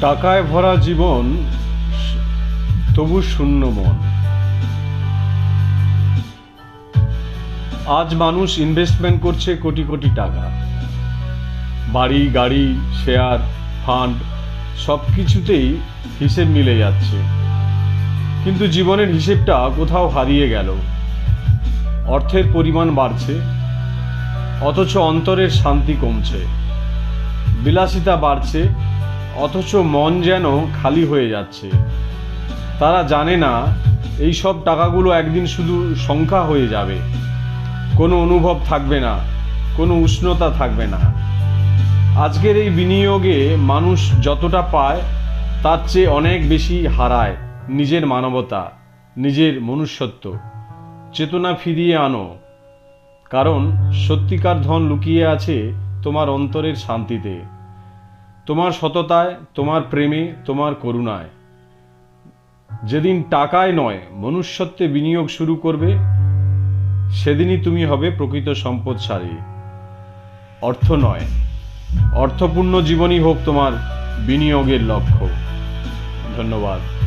টাকায় ভরা জীবন, তবু শূন্য মন। আজ মানুষ ইনভেস্টমেন্ট করছে কোটি কোটি টাকা। বাড়ি, গাড়ি শেয়ার ফান্ড সব কিছুতেই হিসেব মিলে যাচ্ছে। কিন্তু জীবনের হিসেবটা কোথাও হারিয়ে গেল। অর্থের পরিমাণ বাড়ছে, অথচ অন্তরের শান্তি কমছে। বিলাসিতা বাড়ছে অথচ মন যেন খালি হয়ে যাচ্ছে। তারা জানে না, এই সব টাকাগুলো একদিন শুধু সংখ্যা হয়ে যাবে। কোনো অনুভব থাকবে না, কোনো উষ্ণতা থাকবে না। আজকের এই বিনিয়োগে মানুষ যতটা পায়, তার চেয়ে অনেক বেশি হারায় নিজের মানবতা, নিজের মনুষ্যত্ব। চেতনা ফিরিয়ে আনো। কারণ সত্যিকার ধন লুকিয়ে আছে তোমার অন্তরের শান্তিতে। তোমার সততায়, তোমার প্রেমে, তোমার করুণায়। যেদিন টাকায় নয়, মনুষ্যত্বে বিনিয়োগ শুরু করবে, সেদিনই তুমি হবে প্রকৃত সম্পদশালী। অর্থ নয়, অর্থপূর্ণ জীবনই হোক তোমার বিনিয়োগের লক্ষ্য। ধন্যবাদ।